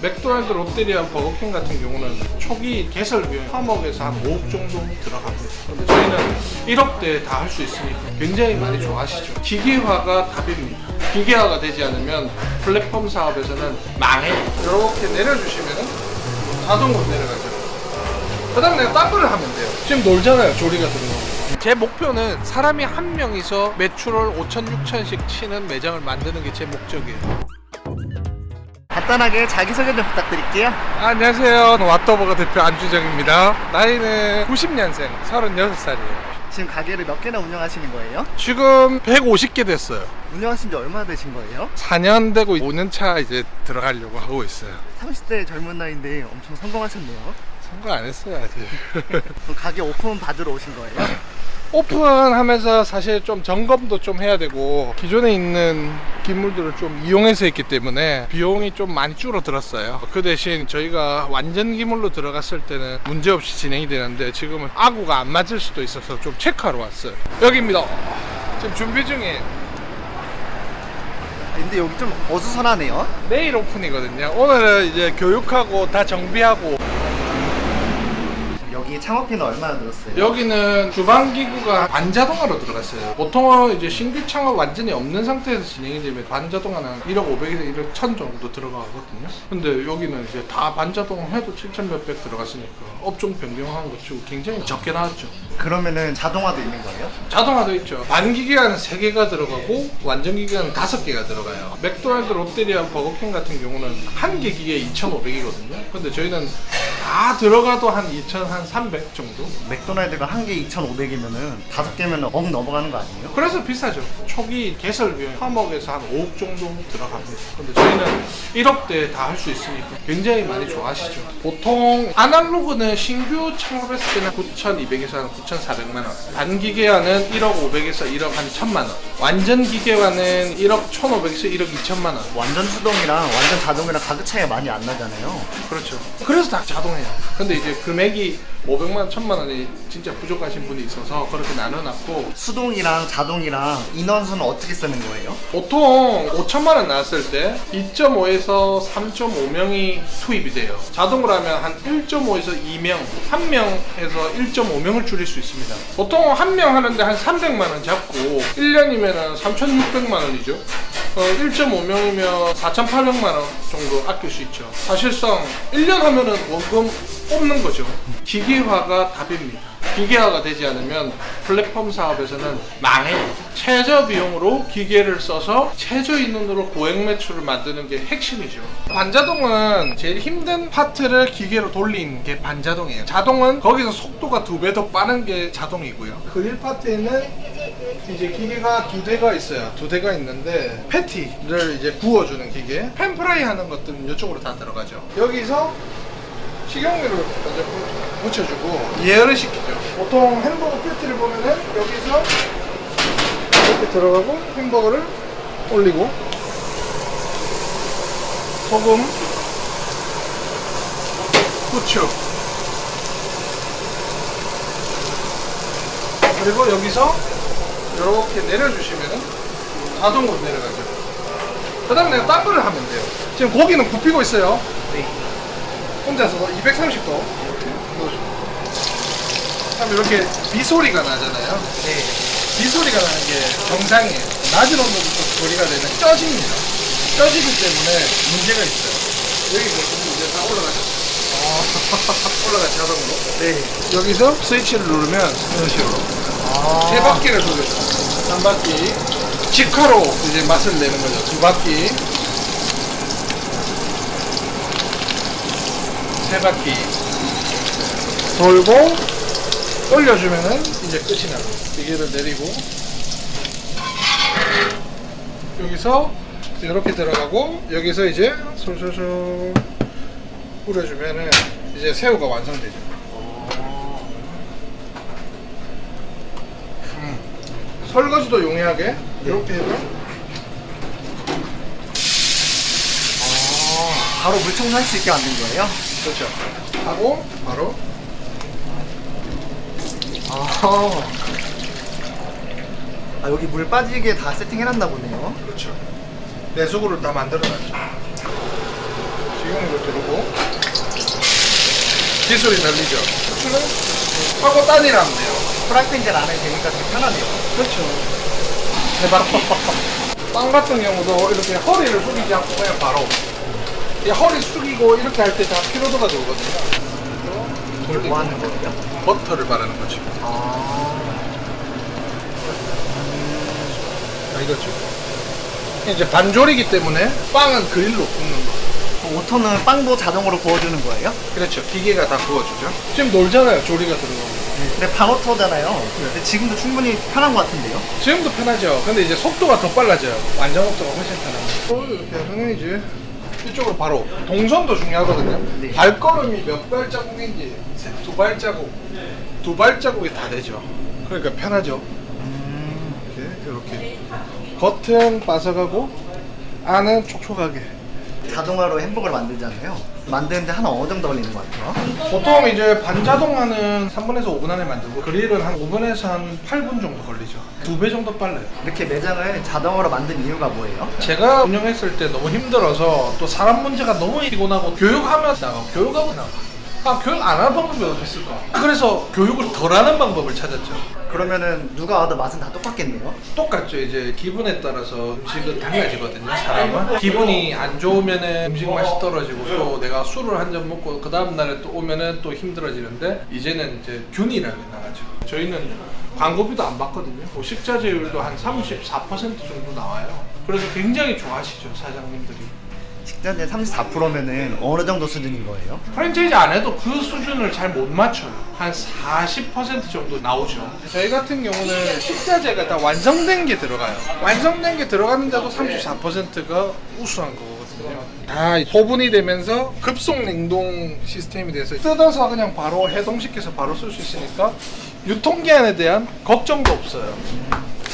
맥도날드, 롯데리아, 버거킹 같은 경우는 초기 개설 비용 3억에서 한 5억 정도 들어갑니다. 근데 저희는 1억대 다 할 수 있으니까 굉장히 많이 좋아하시죠. 기계화가 답입니다. 기계화가 되지 않으면 플랫폼 사업에서는 망해요. 이렇게 내려주시면은 자동으로 내려가죠. 그 다음에 내가 딴 거를 하면 돼요. 지금 놀잖아요, 조리가 들어가고. 제 목표는 사람이 한 명이서 매출을 5천, 6천씩 치는 매장을 만드는 게 제 목적이에요. 간단하게 자기소개 좀 부탁드릴게요. 안녕하세요. 왓더버거 대표 안주정입니다. 나이는 90년생, 36살이에요. 지금 가게를 몇 개나 운영하시는 거예요? 지금 150개 됐어요. 운영하신 지 얼마나 되신 거예요? 4년 되고 5년 차 이제 들어가려고 하고 있어요. 30대 젊은 나이인데 엄청 성공하셨네요. 선거 안 했어요, 아직. 그럼 가게 오픈 받으러 오신 거예요? 오픈하면서 사실 좀 점검도 좀 해야 되고 기존에 있는 기물들을 좀 이용해서 했기 때문에 비용이 좀 많이 줄어들었어요. 그 대신 저희가 완전 기물로 들어갔을 때는 문제없이 진행이 되는데 지금은 아구가 안 맞을 수도 있어서 좀 체크하러 왔어요. 여기입니다. 지금 준비 중에 근데 여기 좀 어수선하네요. 내일 오픈이거든요. 오늘은 이제 교육하고 다 정비하고 여기 창업비는 얼마나 들었어요? 여기는 주방 기구가 반자동화로 들어갔어요. 보통은 이제 신규 창업 완전히 없는 상태에서 진행이 되면 반자동화는 1억 500에서 1억 1000 정도 들어가거든요. 근데 여기는 이제 다 반자동 해도 7천 몇백 들어갔으니까 업종 변경한 것 치고 굉장히 적게 나왔죠. 그러면은 자동화도 있는 거예요? 자동화도 있죠. 반기계화는 3개가 들어가고 완전기계화는 5개가 들어가요. 맥도날드, 롯데리아, 버거킹 같은 경우는 한 개 기계에 2,500이거든요. 근데 저희는 다 들어가도 한 2,000, 한300 정도? 맥도날드가 한 개 2,500이면은 다섯 개면 억 넘어가는 거 아니에요? 그래서 비싸죠. 초기 개설 비용 3억에서 한 5억 정도 들어갑니다. 근데 저희는 1억대 다 할 수 있으니까 굉장히 많이 좋아하시죠. 보통 아날로그는 신규 창업했을 때는 9,200에서 한 9,400만 원. 반기계화는 1억 500에서 1억 한 1,000만 원. 완전 기계화는 1억 1,500에서 1억 2천만 원. 완전 수동이랑 완전 자동이랑 가격 차이가 많이 안 나잖아요. 그렇죠. 그래서 다 자동 이에요. 근데 이제 금액이 500만 원, 1000만 원이 진짜 부족하신 분이 있어서 그렇게 나눠놨고 수동이랑 자동이랑 인원수는 어떻게 쓰는 거예요? 보통 5천만 원 나왔을 때 2.5에서 3.5명이 투입이 돼요. 자동으로 하면 한 1.5에서 2명, 1명에서 1.5명을 줄일 수 있습니다. 보통 한 명 하는데 한 300만 원 잡고 1년이면 3,600만 원이죠. 어, 1.5명이면 4,800만 원 정도 아낄 수 있죠. 사실상 1년 하면은 원금 뽑는 거죠. 기계화가 답입니다. 기계화가 되지 않으면 플랫폼 사업에서는 망해요. 최저 비용으로 기계를 써서 최저 인원으로 고액 매출을 만드는 게 핵심이죠. 반자동은 제일 힘든 파트를 기계로 돌린 게 반자동이에요. 자동은 거기서 속도가 두 배 더 빠른 게 자동이고요. 그릴 파트에는 이제 기계가 두 대가 있어요. 두 대가 있는데 패티를 이제 구워주는 기계, 팬프라이 하는 것들은 이쪽으로 다 들어가죠. 여기서 식용유를 먼저 부- 묻혀주고 예열을 시키죠. 보통 햄버거 패티를 보면은 여기서 이렇게 들어가고 햄버거를 올리고 소금, 후추 그리고 여기서 이렇게 내려주시면은 자동으로 내려가죠. 그 다음에 내가 딴 거를 하면 돼요. 지금 고기는 굽히고 있어요. 네. 혼자서 230도 그럼 이렇게 비 소리가 나잖아요. 네. 비소리가 나는 게 정상이에요. 낮은 온도부터 소리가 되는 쪄집니다. 쪄지기 때문에 문제가 있어요. 여기서 이제 다 올라가죠. 올라가 자동으로? 네. 여기서 스위치를 누르면 이런 식으로. 아. 세 바퀴를 돌려요. 한 바퀴. 직화로 이제 맛을 내는 거죠. 두 바퀴. 세 바퀴 돌고 올려주면은 이제 끝이 나고 기계를 내리고 여기서 이렇게 들어가고 여기서 이제 솔솔솔 뿌려주면은 이제 새우가 완성되죠. 음. 설거지도 용이하게 이렇게 해서 아, 바로 물 청소할 수 있게 만든 거예요? 그렇죠. 하고 바로 아. 아 여기 물 빠지게 다 세팅해놨나 보네요. 그렇죠. 내수구를 다 만들어놨죠. 기름도 두르고 기술이 날리죠. 후추는 하고 따니라면 돼요. 프라이팬 안에 되니까 되게 편하네요. 그렇죠. 대바퀴. 빵 같은 경우도 이렇게 허리를 숙이지 않고 그냥 바로 이 허리 숙이고 이렇게 할 때 다 피로도가 들거든요. 이게 뭐 하는 거예요? 버터를 바르는 거죠. 아, 아, 이거죠. 이제 반조리기 때문에 빵은 그릴로 굽는 거. 오토는 빵도 자동으로 구워주는 거예요? 그렇죠. 기계가 다 구워주죠. 지금 놀잖아요. 조리가 들어가면. 근데 반오토잖아요. 근데 지금도 충분히 편한 것 같은데요? 지금도 편하죠. 근데 이제 속도가 더 빨라져요. 완전 속도가 훨씬 편합니다. 또 이렇게 이제 이쪽으로 바로 동선도 중요하거든요. 네. 발걸음이 몇 발자국인지 세- 두 발자국, 두 발자국이 다 되죠. 그러니까 편하죠. 이렇게 이렇게 겉은 바삭하고 안은 촉촉하게. 자동화로 햄버거를 만들잖아요. 만드는데 한 어느 정도 걸리는 것 같아요? 보통 이제 반자동화는 3분에서 5분 안에 만들고 그릴은 한 5분에서 한 8분 정도 걸리죠. 두 배 정도 빨라요. 이렇게 매장을 자동화로 만든 이유가 뭐예요? 제가 운영했을 때 너무 힘들어서 또 사람 문제가 너무 피곤하고 교육하면 나가 교육하고 나가 아 교육 안 하는 방법이 어디 있을까? 그래서 교육을 덜 하는 방법을 찾았죠. 그러면은 누가 와도 맛은 다 똑같겠네요? 똑같죠. 이제 기분에 따라서 음식은 달라지거든요 사람은. 기분이 안 좋으면은 음식 맛이 떨어지고 또 내가 술을 한 잔 먹고 그 다음 날에 또 오면은 또 힘들어지는데 이제는 이제 균이라는 게 나가죠 저희는 광고비도 안 받거든요. 뭐 식자재율도 한 34% 정도 나와요. 그래서 굉장히 좋아하시죠 사장님들이 식자재 34%면은 어느 정도 수준인 거예요? 프랜차이즈 안 해도 그 수준을 잘 못 맞춰요. 한 40% 정도 나오죠. 저희 같은 경우는 식자재가 다 완성된 게 들어가요. 완성된 게 들어갔는데도 34%가 우수한 거거든요. 다 소분이 되면서 급속 냉동 시스템이 돼서 뜯어서 그냥 바로 해동시켜서 바로 쓸 수 있으니까 유통기한에 대한 걱정도 없어요.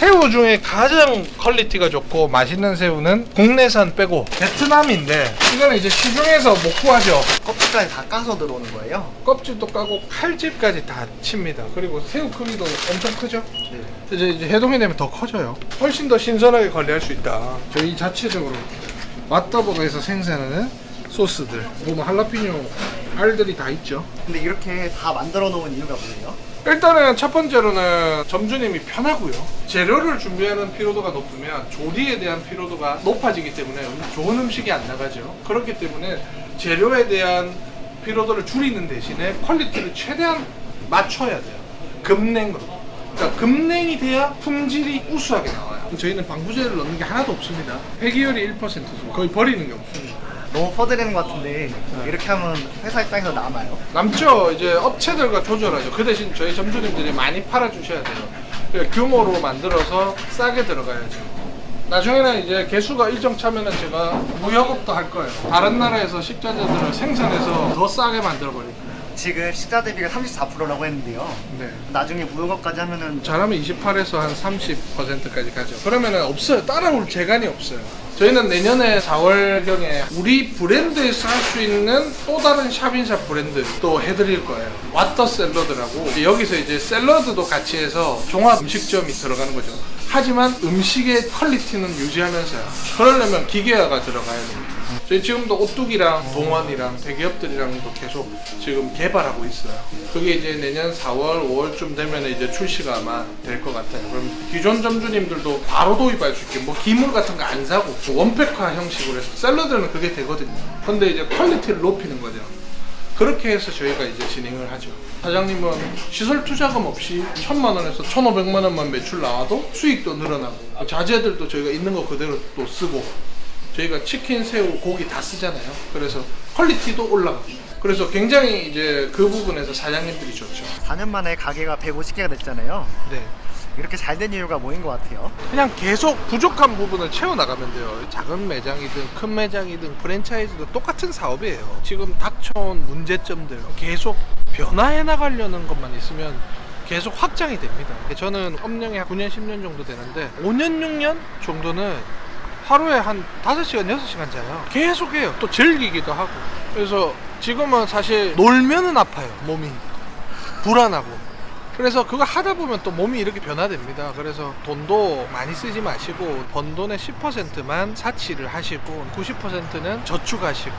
새우 중에 가장 퀄리티가 좋고 맛있는 새우는 국내산 빼고 베트남인데 이거는 이제 시중에서 못 구하죠. 껍질까지 다 까서 들어오는 거예요? 껍질도 까고 칼집까지 다 칩니다. 그리고 새우 크기도 엄청 크죠? 네. 이제, 이제 해동이 되면 더 커져요. 훨씬 더 신선하게 관리할 수 있다. 저희 자체적으로 맛더버거에서 생산하는 소스들, 뭐 할라피뇨 알들이 다 있죠. 근데 이렇게 다 만들어 놓은 이유가 뭐예요? 일단은 첫 번째로는 점주님이 편하고요. 재료를 준비하는 피로도가 높으면 조리에 대한 피로도가 높아지기 때문에 음- 좋은 음식이 안 나가죠. 그렇기 때문에 재료에 대한 피로도를 줄이는 대신에 퀄리티를 최대한 맞춰야 돼요. 급냉으로. 그러니까 급냉이 돼야 품질이 우수하게 나와요. 저희는 방부제를 넣는 게 하나도 없습니다. 폐기율이 1%죠. 거의 버리는 게 없습니다. 너무 퍼드리는 것 같은데 이렇게 하면 회사 입장에서 남아요? 남죠. 이제 업체들과 조절하죠. 그 대신 저희 점주님들이 많이 팔아주셔야 돼요. 그러니까 규모로 만들어서 싸게 들어가야죠. 나중에는 이제 개수가 일정 차면은 제가 무역업도 할 거예요. 다른 나라에서 식자재들을 생산해서 더 싸게 만들어 버릴 거예요. 지금 식자 대비가 34%라고 했는데요. 네. 나중에 무역업까지 하면은 잘하면 28에서 한 30%까지 가죠. 그러면은 없어요. 따라올 재간이 없어요. 저희는 내년에 4월경에 우리 브랜드에서 할 수 있는 또 다른 샵인샵 브랜드 또 해드릴 거예요. 왓더 샐러드라고 여기서 이제 샐러드도 같이 해서 종합 음식점이 들어가는 거죠. 하지만 음식의 퀄리티는 유지하면서요. 그러려면 기계화가 들어가야 됩니다. 저희 지금도 오뚜기랑 동원이랑 대기업들이랑도 계속 지금 개발하고 있어요. 그게 이제 내년 4월, 5월쯤 되면 이제 출시가 아마 될 것 같아요. 그럼 기존 점주님들도 바로 도입할 수 있게 뭐 기물 같은 거 안 사고 원팩화 형식으로 해서 샐러드는 그게 되거든요. 근데 이제 퀄리티를 높이는 거죠. 그렇게 해서 저희가 이제 진행을 하죠. 사장님은 시설 투자금 없이 천만 원에서 천오백만 원만 매출 나와도 수익도 늘어나고 자재들도 저희가 있는 거 그대로 또 쓰고 저희가 치킨, 새우, 고기 다 쓰잖아요. 그래서 퀄리티도 올라가고 그래서 굉장히 이제 그 부분에서 사장님들이 좋죠. 4년 만에 가게가 150개가 됐잖아요. 네. 이렇게 잘 된 이유가 뭐인 것 같아요? 그냥 계속 부족한 부분을 채워나가면 돼요. 작은 매장이든 큰 매장이든 프랜차이즈도 똑같은 사업이에요. 지금 닥쳐온 문제점들 계속 변화해 나가려는 것만 있으면 계속 확장이 됩니다. 저는 업령이 한 9년, 10년 정도 되는데 5년, 6년 정도는 하루에 한 5시간, 6시간 자요. 계속 해요. 또 즐기기도 하고. 그래서 지금은 사실 놀면은 아파요, 몸이. 불안하고. 그래서 그거 하다 보면 또 몸이 이렇게 변화됩니다. 그래서 돈도 많이 쓰지 마시고 번 돈의 10%만 사치를 하시고 90%는 저축하시고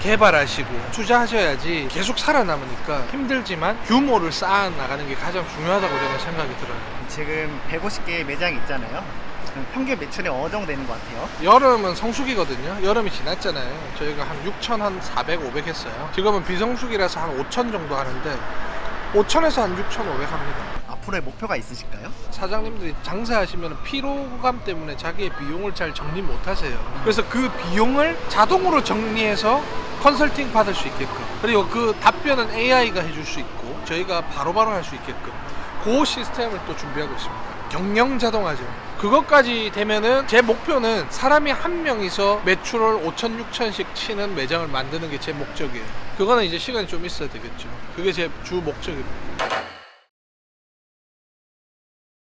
개발하시고 투자하셔야지 계속 살아남으니까 힘들지만 규모를 쌓아 나가는 게 가장 중요하다고 저는 생각이 들어요. 지금 150개 매장이 있잖아요. 평균 매출이 어느 정도 되는 것 같아요? 여름은 성수기거든요. 여름이 지났잖아요. 저희가 한 6천 한 400, 500 했어요. 지금은 비성수기라서 한 5천 정도 하는데 5천에서 한 6,500 합니다. 앞으로의 목표가 있으실까요? 사장님들이 장사하시면 피로감 때문에 자기의 비용을 잘 정리 못 하세요. 그래서 그 비용을 자동으로 정리해서 컨설팅 받을 수 있게끔 그리고 그 답변은 AI가 해줄 수 있고 저희가 바로바로 할 수 있게끔 그 시스템을 또 준비하고 있습니다. 경영 자동화죠. 그것까지 되면은 제 목표는 사람이 한 명이서 매출을 5천, 6천씩 치는 매장을 만드는 게 제 목적이에요. 그거는 이제 시간이 좀 있어야 되겠죠. 그게 제 주 목적입니다.